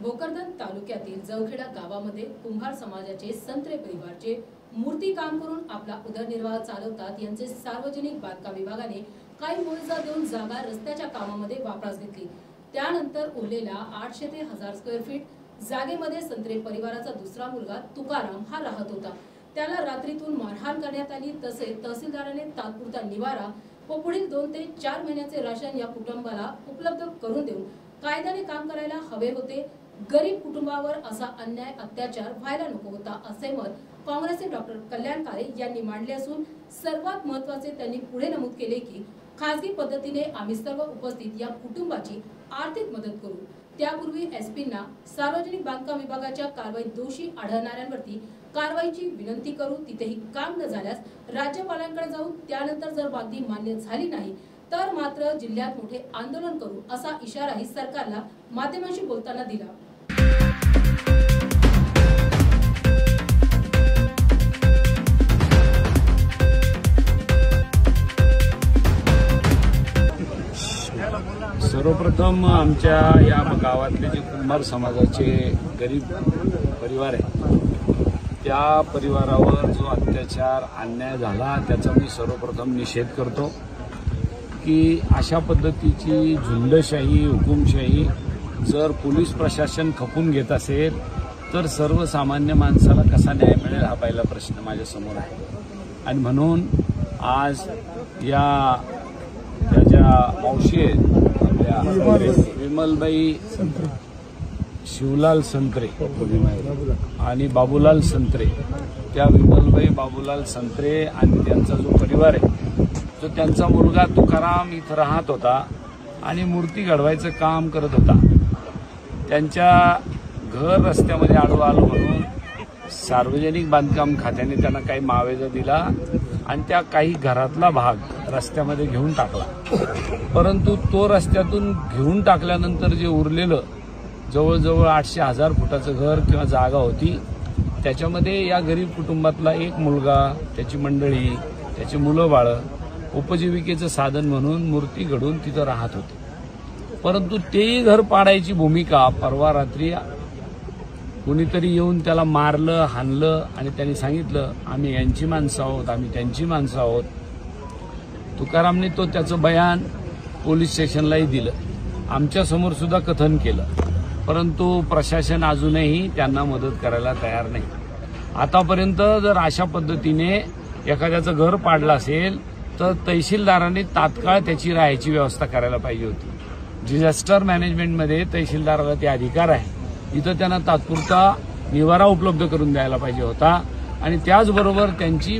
भोकरदन तालुक्यातील जवखेडा गावामध्ये कुंभार समाजाचे संत्रे परिवारचे मूर्ती काम करून आपला उदरनिर्वाह चालवतात यांचे सार्वजनिक बांधकाम विभागाने काही मुळजा देऊन जागा रस्त्याच्या कामामध्ये वापरास घेतली. त्यानंतर उरलेल्या आठशे ते हजार स्क्वेअर फीट जागेमध्ये संत्रे परिवाराचा दुसरा मुलगा तुकाराम हा राहत होता. त्याला रात्रीतून मारहाण करण्यात आली. तसेच तहसीलदाराने तात्पुरता निवारा व पुढील दोन ते चार महिन्याचे राशन या कुटुंबाला उपलब्ध करून देऊन कायद्याने काम करायला हवे होते. गरीब कुटुंबावर असा अन्याय अत्याचार व्हायला नको होता असे मत काँग्रेसचे डॉक्टर कल्याण काळे यांनी मांडले असून सर्वात महत्त्वाचे त्यांनी पुढे नमूद केले की खासगी पद्धतीने आम्ही सर्व उपस्थित या कुटुंबाची आर्थिक मदत करू. त्यापूर्वी एसपींना सार्वजनिक बांधकाम विभागाच्या कारवाईत दोषी आढळणाऱ्यांवरती कारवाईची विनंती करू तिथेही काम न झाल्यास राज्यपालांकडे जाऊ त्यानंतर जर बांधणी मान्य झाली नाही तर मात्र जिल्ह्यात मोठे आंदोलन करू असा इशाराही सरकारला माध्यमांशी बोलताना दिला. सर्वप्रथम आमच्या या गावातले जे कुंभार समाजाचे गरीब परिवार आहे त्या परिवारावर जो अत्याचार अन्याय झाला त्याचा मी सर्वप्रथम निषेध करतो की अशा पद्धतीची झुंडशाही हुकुमशाही जर पोलीस प्रशासन खपून घेत असेल तर सर्वसामान्य माणसाला कसा न्याय मिळेल हा पहिला प्रश्न माझ्यासमोर आहे. आणि म्हणून आज या ज्या मावशी आहेत आपल्या विमलबाई शिवलाल संत्रे. आणि बाबूलाल संत्रे. त्या विमलबाई बाबूलाल संत्रे आणि त्यांचा जो परिवार आहे तो त्यांचा मुलगा तुकाराम इथं राहत होता आणि मूर्ती घडवायचं काम करत होता. त्यांच्या घर रस्त्यामध्ये आडवं आलं म्हणून सार्वजनिक बांधकाम खात्याने त्यांना काही मावेजा दिला आणि त्या काही घरातला भाग रस्त्यामध्ये घेऊन टाकला. परंतु तो रस्त्यातून घेऊन टाकल्यानंतर जे उरलेलं जवळजवळ आठशे हजार फुटाचं घर किंवा जागा होती त्याच्यामध्ये या गरीब कुटुंबातला एक मुलगा त्याची मंडळी त्याची मुलं बाळं उपजीविकेचं साधन म्हणून मूर्ती घडून तिथं राहत होते. परंतु तेही घर पाडायची भूमिका परवा रात्री कोणीतरी येऊन त्याला मारलं हाणलं आणि त्यांनी सांगितलं आम्ही यांची माणसं आहोत आम्ही त्यांची माणसं आहोत. तुकारामने तो त्याचं बयान पोलीस स्टेशनलाही दिलं. आमच्यासमोर सुद्धा कथन केलं. परंतु प्रशासन अजूनही त्यांना मदत करायला तयार नाही. आतापर्यंत जर अशा पद्धतीने एखाद्याचं घर पाडलं असेल तर तहसीलदारांनी तात्काळ त्याची राहायची व्यवस्था करायला पाहिजे होती. डिझास्टर मॅनेजमेंटमध्ये तहसीलदाराला ते अधिकार आहे. इथं त्यांना तात्पुरता निवारा उपलब्ध करून द्यायला पाहिजे होता. आणि त्याचबरोबर त्यांची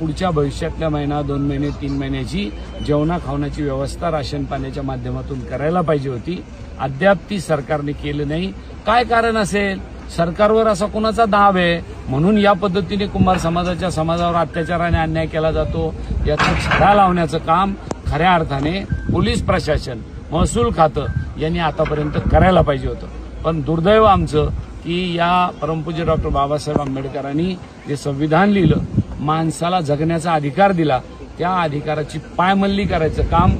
पुढच्या भविष्यातल्या महिना दोन महिने तीन महिन्याची जेवणा खावण्याची व्यवस्था राशन पाण्याच्या माध्यमातून करायला पाहिजे होती. अद्याप ती सरकारने केलं नाही. काय कारण असेल? सरकारवर असा कोणाचा दाब आहे? म्हणून या पद्धतीने कुंभार समाजाच्या समाजावर अत्याचाराने अन्याय केला जातो. याचा छडा लावण्याचं काम खऱ्या अर्थाने पोलीस प्रशासन महसूल खातं यांनी आतापर्यंत करायला पाहिजे होतं. पण दुर्दैव आमचं की या परमपूज्य डॉक्टर बाबासाहेब आंबेडकरांनी जे संविधान लिहिलं माणसाला जगण्याचा अधिकार दिला त्या अधिकाराची पायमल्ली करायचं काम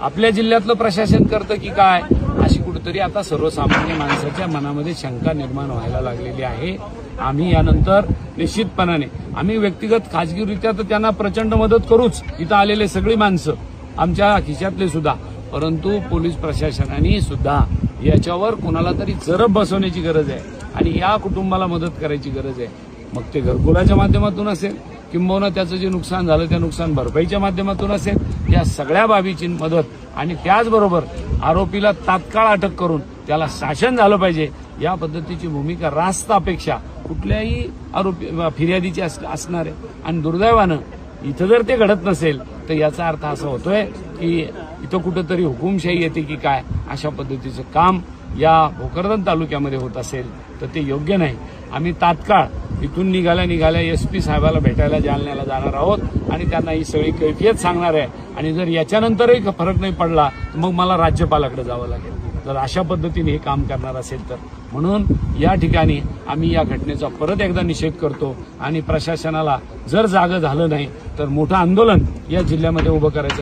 आपल्या जिल्ह्यातलं प्रशासन करतं की काय? अशी कुठेतरी आता सर्वसामान्य माणसाच्या मनामध्ये शंका निर्माण व्हायला लागलेली आहे. आम्ही यानंतर निश्चितपणाने आम्ही व्यक्तिगत खाजगीरित्या तर त्यांना प्रचंड मदत करूच. इथं आलेले सगळी माणसं आमच्या खिशातले सुद्धा. परंतु पोलीस प्रशासनाने सुद्धा याच्यावर कोणाला तरी जरब बसवण्याची गरज आहे. आणि या कुटुंबाला मदत करायची गरज आहे. मग ते घरकुलाच्या माध्यमातून असेल किंबहुना त्याचं जे नुकसान झालं त्या नुकसान भरपाईच्या माध्यमातून असेल या सगळ्या बाबीची मदत आणि त्याचबरोबर आरोपीला तात्काळ अटक करून त्याला शासन झालं पाहिजे या पद्धतीची भूमिका रास्त अपेक्षा कुठल्याही आरोपी फिर्यादीची असणार आहे. आणि दुर्दैवानं इथं जर ते घडत नसेल तर याचा अर्थ असा होतोय की इथं कुठंतरी हुकुमशाही येते की काय अशा पद्धतीचं काम या भोकरदन तालुक्यामध्ये होत असेल तर ते योग्य नाही. आम्ही तात्काळ इथून निघाल्या निघाल्या एस पी साहेबाला भेटायला जालन्याला जाणार आहोत आणि त्यांना ही सगळी कैफियत सांगणार आहे. आणि जर याच्यानंतरही फरक नाही पडला तर मग मला राज्यपालाकडे जावं लागेल. जर अशा पद्धतीने हे काम करणार असेल तर. म्हणून या ठिकाणी आम्ही या घटनेचा परत एकदा निषेध करतो आणि प्रशासनाला जर जागं झालं नाही तर मोठं आंदोलन या जिल्ह्यामध्ये उभं करायचं